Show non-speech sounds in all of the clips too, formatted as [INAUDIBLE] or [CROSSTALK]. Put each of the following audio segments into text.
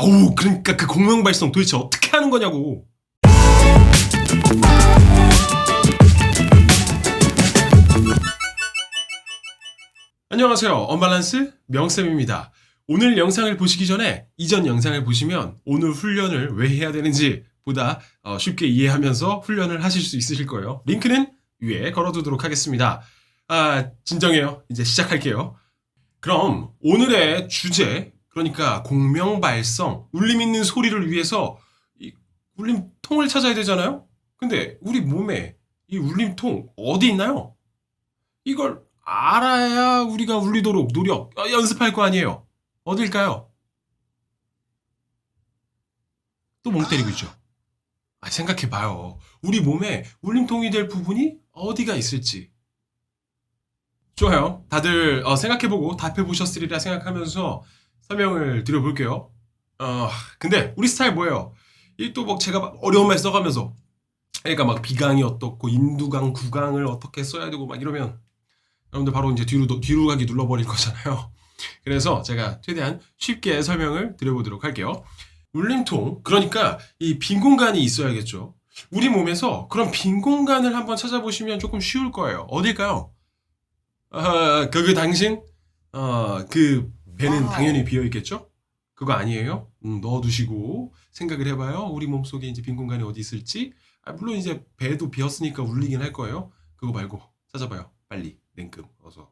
어우, 그러니까 그 공명 발성 도대체 어떻게 하는 거냐고. 안녕하세요. 언밸런스 명쌤입니다. 오늘 영상을 보시기 전에 이전 영상을 보시면 오늘 훈련을 왜 해야 되는지 보다 어, 쉽게 이해하면서 훈련을 하실 수 있으실 거예요. 링크는 위에 걸어두도록 하겠습니다. 아, 진정해요. 이제 시작할게요. 그럼 오늘의 주제, 그러니까 공명 발성, 울림 있는 소리를 위해서 이 울림통을 찾아야 되잖아요? 근데 우리 몸에 이 울림통 어디 있나요? 이걸 알아야 우리가 울리도록 노력, 어, 연습할 거 아니에요? 어딜까요? 또 멍 때리고 있죠. 아, 생각해봐요. 우리 몸에 울림통이 될 부분이 어디가 있을지. 좋아요. 다들 어, 생각해보고 답해보셨으리라 생각하면서 설명을 드려볼게요. 어, 근데 우리 스타일 뭐예요? 이 또 막 제가 막 어려운 말 써가면서 그러니까 막 비강이 어떻고 인두강, 구강을 어떻게 써야 되고 막 이러면 여러분들 바로 이제 뒤로 뒤로 가기 눌러버릴 거잖아요. [LAUGHS] 그래서 제가 최대한 쉽게 설명을 드려보도록 할게요. 울림통 그러니까 이 빈 공간이 있어야겠죠. 우리 몸에서 그런 빈 공간을 한번 찾아보시면 조금 쉬울 거예요. 어딜까요? 아, 그그 당신 어, 그 배는 와우. 당연히 비어 있겠죠? 그거 아니에요? 음, 넣어두시고 생각을 해봐요. 우리 몸 속에 이제 빈 공간이 어디 있을지. 아, 물론 이제 배도 비었으니까 울리긴 할 거예요. 그거 말고 찾아봐요. 빨리 냉큼 어서.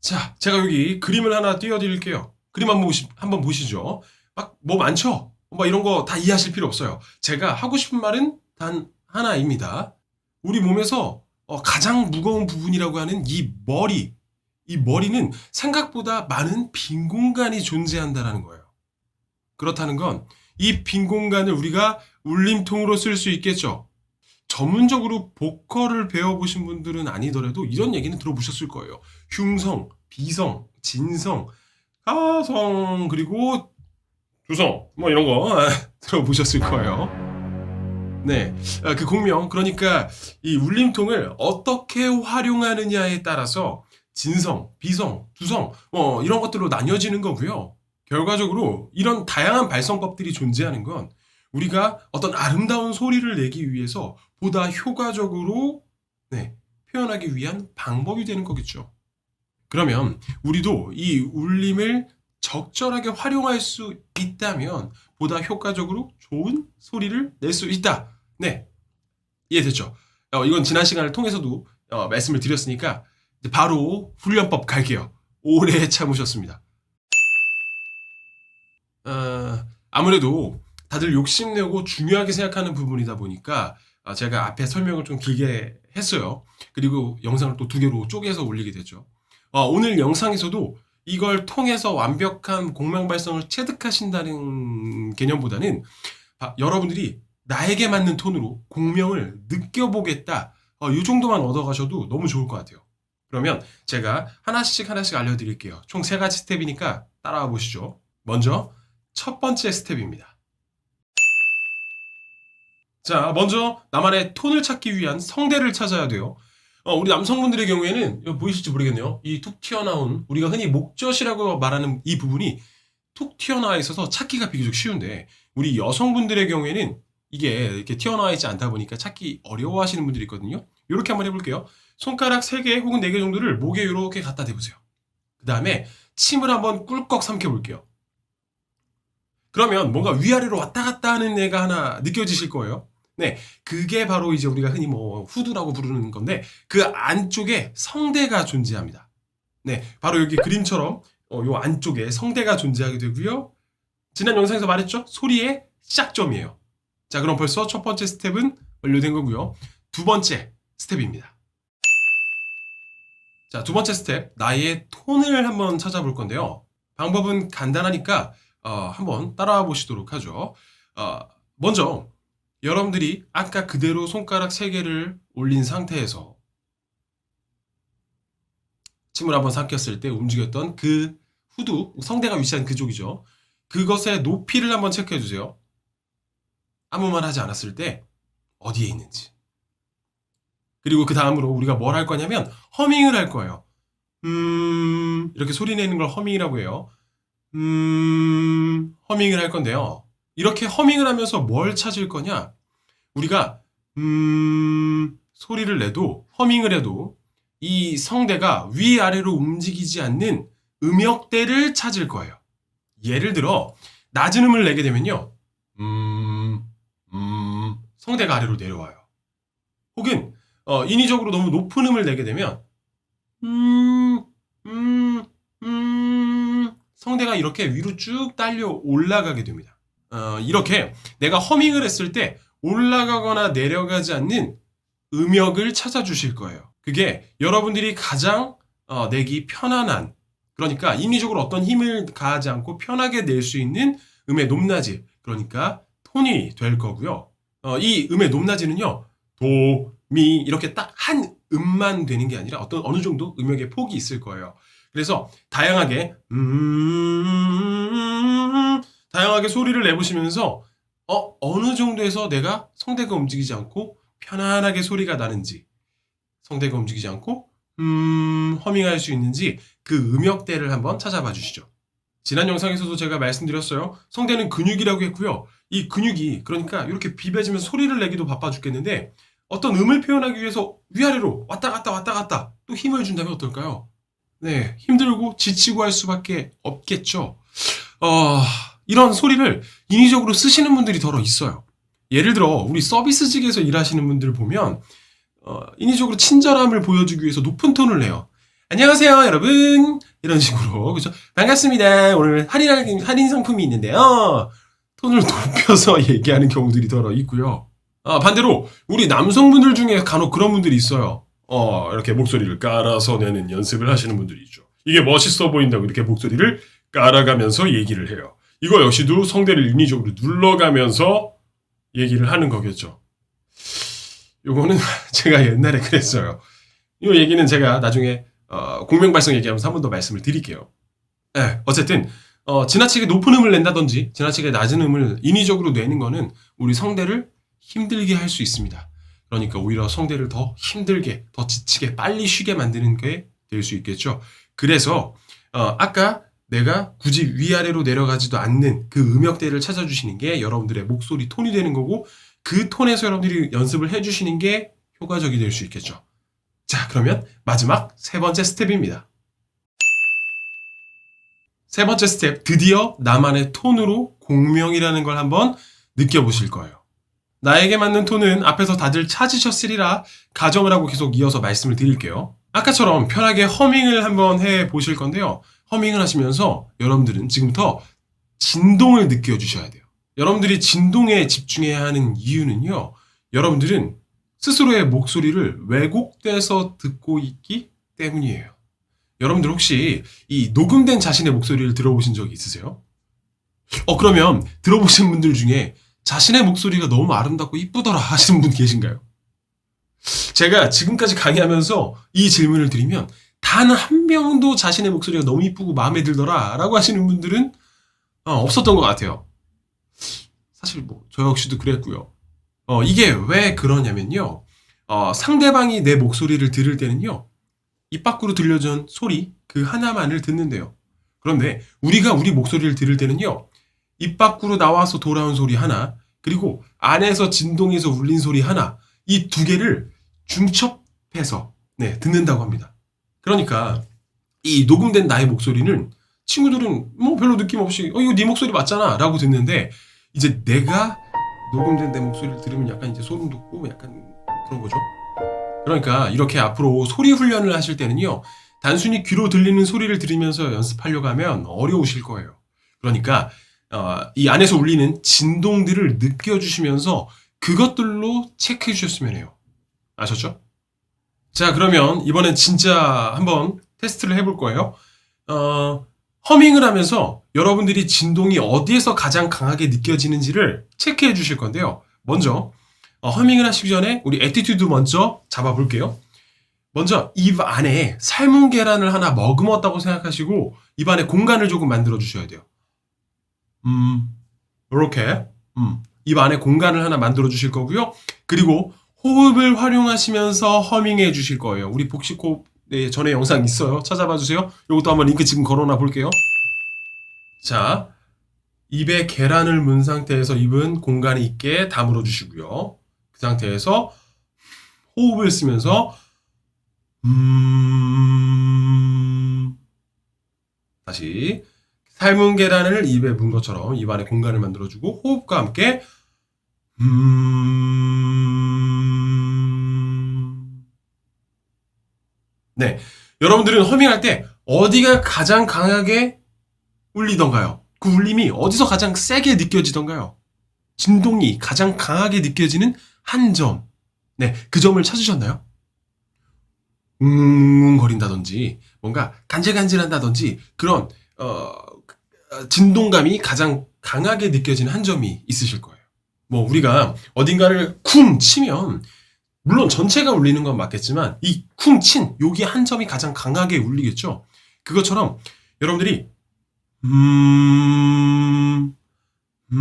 자, 제가 여기 그림을 하나 띄워드릴게요. 그림 한번 보시, 한번 보시죠. 막 뭐 많죠? 뭐 이런 거 다 이해하실 필요 없어요. 제가 하고 싶은 말은 단 하나입니다. 우리 몸에서 어, 가장 무거운 부분이라고 하는 이 머리, 이 머리는 생각보다 많은 빈 공간이 존재한다라는 거예요. 그렇다는 건 이 빈 공간을 우리가 울림통으로 쓸 수 있겠죠. 전문적으로 보컬을 배워보신 분들은 아니더라도 이런 얘기는 들어보셨을 거예요. 흉성, 비성, 진성, 가성, 그리고 두성, 뭐 이런 거 아, [LAUGHS] 들어보셨을 거예요. 네, 아, 그 공명, 그러니까 이 울림통을 어떻게 활용하느냐에 따라서 진성, 비성, 두성, 뭐 이런 것들로 나뉘어지는 거고요. 결과적으로 이런 다양한 발성법들이 존재하는 건 우리가 어떤 아름다운 소리를 내기 위해서 보다 효과적으로 네, 표현하기 위한 방법이 되는 거겠죠. 그러면 우리도 이 울림을 적절하게 활용할 수 있다면 보다 효과적으로 좋은 소리를 낼 수 있다. 네. 이해됐죠? 어, 이건 지난 시간을 통해서도 어, 말씀을 드렸으니까 바로 훈련법 갈게요. 오래 참으셨습니다. 어, 아무래도 다들 욕심내고 중요하게 생각하는 부분이다 보니까 아, 제가 앞에 설명을 좀 길게 했어요. 그리고 영상을 또 두 개로 쪼개서 올리게 됐죠. 어, 오늘 영상에서도 이걸 통해서 완벽한 공명 발성을 체득하신다는 개념보다는 아, 여러분들이 나에게 맞는 톤으로 공명을 느껴보겠다. 어, 이 정도만 얻어가셔도 너무 좋을 것 같아요. 그러면 제가 하나씩 하나씩 알려드릴게요. 총 세 가지 스텝이니까 따라와 보시죠. 먼저 첫 번째 스텝입니다. 자, 먼저 나만의 톤을 찾기 위한 성대를 찾아야 돼요. 어, 우리 남성분들의 경우에는 보이실지 모르겠네요. 이 툭 튀어나온 우리가 흔히 목젖이라고 말하는 이 부분이 툭 튀어나와 있어서 찾기가 비교적 쉬운데 우리 여성분들의 경우에는 이게 이렇게 튀어나와 있지 않다 보니까 찾기 어려워하시는 분들이 있거든요. 이렇게 한번 해볼게요. 손가락 3개 혹은 4개 정도를 목에 이렇게 갖다 대보세요. 그 다음에 침을 한번 꿀꺽 삼켜볼게요. 그러면 뭔가 위아래로 왔다 갔다 하는 애가 하나 느껴지실 거예요. 네, 그게 바로 이제 우리가 흔히 뭐 후두라고 부르는 건데 그 안쪽에 성대가 존재합니다. 네, 바로 여기 그림처럼 어, 요 안쪽에 성대가 존재하게 되고요. 지난 영상에서 말했죠? 소리의 시작점이에요. 자, 그럼 벌써 첫 번째 스텝은 완료된 거고요. 두 번째 스텝입니다. 자, 두 번째 스텝, 나의 톤을 한번 찾아볼 건데요. 방법은 간단하니까 어, 한번 따라와 보시도록 하죠. 어, 먼저 여러분들이 아까 그대로 손가락 3개를 올린 상태에서 침을 한번 삼켰을 때 움직였던 그 후두, 성대가 위치한 그쪽이죠. 그것의 높이를 한번 체크해 주세요. 아무 말 하지 않았을 때 어디에 있는지. 그리고 그 다음으로 우리가 뭘 할 거냐면 허밍을 할 거예요. 음, 이렇게 소리 내는 걸 허밍이라고 해요. 음, 허밍을 할 건데요. 이렇게 허밍을 하면서 뭘 찾을 거냐? 우리가, 음, 소리를 내도, 허밍을 해도, 이 성대가 위아래로 움직이지 않는 음역대를 찾을 거예요. 예를 들어, 낮은 음을 내게 되면요. 음, 음, 성대가 아래로 내려와요. 혹은, 어, 인위적으로 너무 높은 음을 내게 되면, 음, 음, 음, 성대가 이렇게 위로 쭉 딸려 올라가게 됩니다. 어, 이렇게 내가 허밍을 했을 때 올라가거나 내려가지 않는 음역을 찾아주실 거예요. 그게 여러분들이 가장 어, 내기 편안한 그러니까 인위적으로 어떤 힘을 가하지 않고 편하게 낼 수 있는 음의 높낮이 그러니까 톤이 될 거고요. 어, 이 음의 높낮이는요 도, 미 이렇게 딱 한 음만 되는 게 아니라 어떤 어느 정도 음역의 폭이 있을 거예요. 그래서 다양하게 음 다양하게 소리를 내보시면서 어 어느 정도에서 내가 성대가 움직이지 않고 편안하게 소리가 나는지 성대가 움직이지 않고 음 허밍할 수 있는지 그 음역대를 한번 찾아봐 주시죠. 지난 영상에서도 제가 말씀드렸어요. 성대는 근육이라고 했고요. 이 근육이 그러니까 이렇게 비벼지면서 소리를 내기도 바빠 죽겠는데 어떤 음을 표현하기 위해서 위아래로 왔다 갔다 왔다 갔다 또 힘을 준다면 어떨까요? 네, 힘들고 지치고 할 수밖에 없겠죠. 어, 이런 소리를 인위적으로 쓰시는 분들이 더러 있어요. 예를 들어 우리 서비스직에서 일하시는 분들 보면 어, 인위적으로 친절함을 보여주기 위해서 높은 톤을 내요. 안녕하세요, 여러분. 이런 식으로 그죠? 반갑습니다. 오늘 할인 할인 상품이 있는데요. 톤을 높여서 [LAUGHS] 얘기하는 경우들이 더러 있고요. 아, 반대로 우리 남성분들 중에 간혹 그런 분들이 있어요. 어, 이렇게 목소리를 깔아서 내는 연습을 하시는 분들이 있죠. 이게 멋있어 보인다고 이렇게 목소리를 깔아가면서 얘기를 해요. 이거 역시도 성대를 인위적으로 눌러가면서 얘기를 하는 거겠죠. 요거는 [LAUGHS] 제가 옛날에 그랬어요. 이 얘기는 제가 나중에 어, 공명 발성 얘기하면서 한 번 더 말씀을 드릴게요. 네, 어쨌든 어, 지나치게 높은 음을 낸다든지 지나치게 낮은 음을 인위적으로 내는 거는 우리 성대를 힘들게 할 수 있습니다. 그러니까 오히려 성대를 더 힘들게, 더 지치게, 빨리 쉬게 만드는 게 될 수 있겠죠. 그래서 어, 아까 내가 굳이 위아래로 내려가지도 않는 그 음역대를 찾아주시는 게 여러분들의 목소리 톤이 되는 거고 그 톤에서 여러분들이 연습을 해주시는 게 효과적이 될 수 있겠죠. 자, 그러면 마지막 세 번째 스텝입니다. 세 번째 스텝, 드디어 나만의 톤으로 공명이라는 걸 한번 느껴보실 거예요. 나에게 맞는 톤은 앞에서 다들 찾으셨으리라 가정을 하고 계속 이어서 말씀을 드릴게요. 아까처럼 편하게 허밍을 한번 해 보실 건데요. 허밍을 하시면서 여러분들은 지금부터 진동을 느껴주셔야 돼요. 여러분들이 진동에 집중해야 하는 이유는요. 여러분들은 스스로의 목소리를 왜곡돼서 듣고 있기 때문이에요. 여러분들 혹시 이 녹음된 자신의 목소리를 들어보신 적이 있으세요? 어, 그러면 들어보신 분들 중에 자신의 목소리가 너무 아름답고 이쁘더라 하시는 분 계신가요? 제가 지금까지 강의하면서 이 질문을 드리면 단 한 명도 자신의 목소리가 너무 이쁘고 마음에 들더라 라고 하시는 분들은 어, 없었던 것 같아요. 사실 뭐 저 역시도 그랬고요. 어, 이게 왜 그러냐면요. 어, 상대방이 내 목소리를 들을 때는요. 입 밖으로 들려준 소리 그 하나만을 듣는데요. 그런데 우리가 우리 목소리를 들을 때는요. 입 밖으로 나와서 돌아온 소리 하나, 그리고 안에서 진동해서 울린 소리 하나, 이 두 개를 중첩해서 네, 듣는다고 합니다. 그러니까 이 녹음된 나의 목소리는 친구들은 뭐 별로 느낌 없이 어 이거 네 목소리 맞잖아 라고 듣는데 이제 내가 녹음된 내 목소리를 들으면 약간 이제 소름 돋고 약간 그런 거죠. 그러니까 이렇게 앞으로 소리 훈련을 하실 때는요. 단순히 귀로 들리는 소리를 들으면서 연습하려고 하면 어려우실 거예요. 그러니까 어, 이 안에서 울리는 진동들을 느껴주시면서 그것들로 체크해 주셨으면 해요. 아셨죠? 자, 그러면 이번엔 진짜 한번 테스트를 해볼 거예요. 어, 허밍을 하면서 여러분들이 진동이 어디에서 가장 강하게 느껴지는지를 체크해 주실 건데요. 먼저, 어, 허밍을 하시기 전에 우리 에티튜드 먼저 잡아볼게요. 먼저 입 안에 삶은 계란을 하나 머금었다고 생각하시고 입 안에 공간을 조금 만들어 주셔야 돼요. 음, 이렇게 음, 입 안에 공간을 하나 만들어 주실 거고요. 그리고 호흡을 활용하시면서 허밍해 주실 거예요. 우리 복식호흡 네, 전에 영상 있어요. 찾아봐 주세요. 이것도 한번 링크 지금 걸어놔 볼게요. 자, 입에 계란을 문 상태에서 입은 공간이 있게 다물어 주시고요. 그 상태에서 호흡을 쓰면서 음 다시 삶은 계란을 입에 문 것처럼 입 안에 공간을 만들어 주고 호흡과 함께 음 네. 여러분들은 허밍할 때 어디가 가장 강하게 울리던가요? 그 울림이 어디서 가장 세게 느껴지던가요? 진동이 가장 강하게 느껴지는 한 점. 네, 그 점을 찾으셨나요? 웅웅거린다든지, 뭔가 간질간질한다든지, 그런, 어, 어, 진동감이 가장 강하게 느껴지는 한 점이 있으실 거예요. 뭐, 우리가 어딘가를 쿵 치면, 물론 전체가 울리는 건 맞겠지만, 이 쿵 친, 여기 한 점이 가장 강하게 울리겠죠? 그것처럼, 여러분들이 음, 음,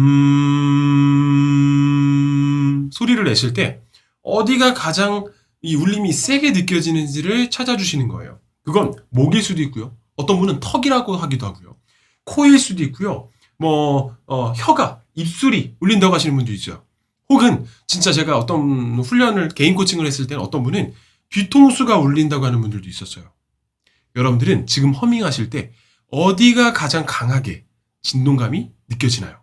소리를 내실 때 어디가 가장 이 울림이 세게 느껴지는지를 찾아주시는 거예요. 그건 목일 수도 있고요. 어떤 분은 턱이라고 하기도 하고요. 코일 수도 있고요. 뭐, 어, 혀가, 입술이 울린다고 하시는 분도 있죠. 혹은 진짜 제가 어떤 훈련을, 개인 코칭을 했을 때는 어떤 분은 뒤통수가 울린다고 하는 분들도 있었어요. 여러분들은 지금 허밍 하실 때 어디가 가장 강하게 진동감이 느껴지나요?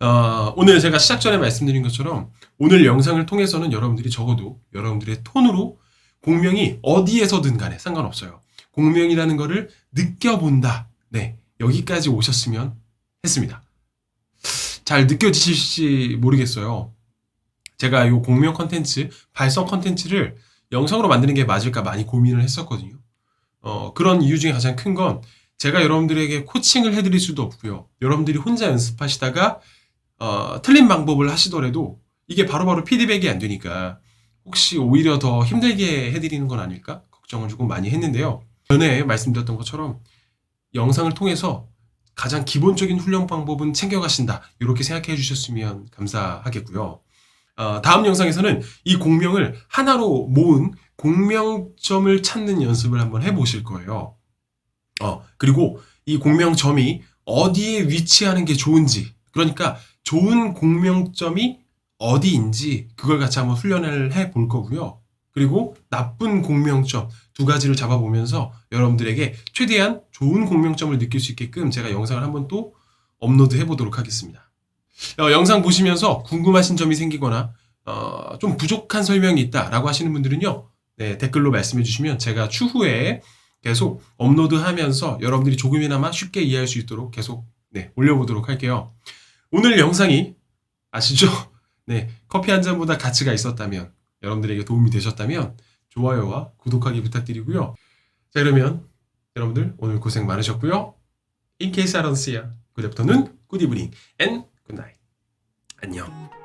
어, 오늘 제가 시작 전에 말씀드린 것처럼 오늘 영상을 통해서는 여러분들이 적어도 여러분들의 톤으로 공명이 어디에서든 간에 상관없어요. 공명이라는 거를 느껴본다. 네, 여기까지 오셨으면 했습니다. 잘 느껴지실지 모르겠어요. 제가 이 공명 컨텐츠, 발성 컨텐츠를 영상으로 만드는 게 맞을까 많이 고민을 했었거든요. 어, 그런 이유 중에 가장 큰 건 제가 여러분들에게 코칭을 해드릴 수도 없고요. 여러분들이 혼자 연습하시다가 어, 틀린 방법을 하시더라도 이게 바로 바로 피드백이 안 되니까 혹시 오히려 더 힘들게 해드리는 건 아닐까 걱정을 조금 많이 했는데요. 전에 말씀드렸던 것처럼 영상을 통해서 가장 기본적인 훈련 방법은 챙겨가신다 이렇게 생각해 주셨으면 감사하겠고요. 어, 다음 영상에서는 이 공명을 하나로 모은 공명점을 찾는 연습을 한번 해보실 거예요. 어, 그리고 이 공명점이 어디에 위치하는 게 좋은지, 그러니까 좋은 공명점이 어디인지 그걸 같이 한번 훈련을 해 볼 거고요. 그리고 나쁜 공명점 두 가지를 잡아보면서 여러분들에게 최대한 좋은 공명점을 느낄 수 있게끔 제가 영상을 한번 또 업로드 해보도록 하겠습니다. 어, 영상 보시면서 궁금하신 점이 생기거나 어, 좀 부족한 설명이 있다라고 하시는 분들은요. 네, 댓글로 말씀해 주시면 제가 추후에 계속 업로드하면서 여러분들이 조금이나마 쉽게 이해할 수 있도록 계속 네, 올려보도록 할게요. 오늘 영상이 아시죠? [LAUGHS] 네, 커피 한 잔보다 가치가 있었다면 여러분들에게 도움이 되셨다면 좋아요와 구독하기 부탁드리고요. 자 그러면 여러분들 오늘 고생 많으셨고요. In case I don't see ya, good afternoon, good evening, and good night. 안녕.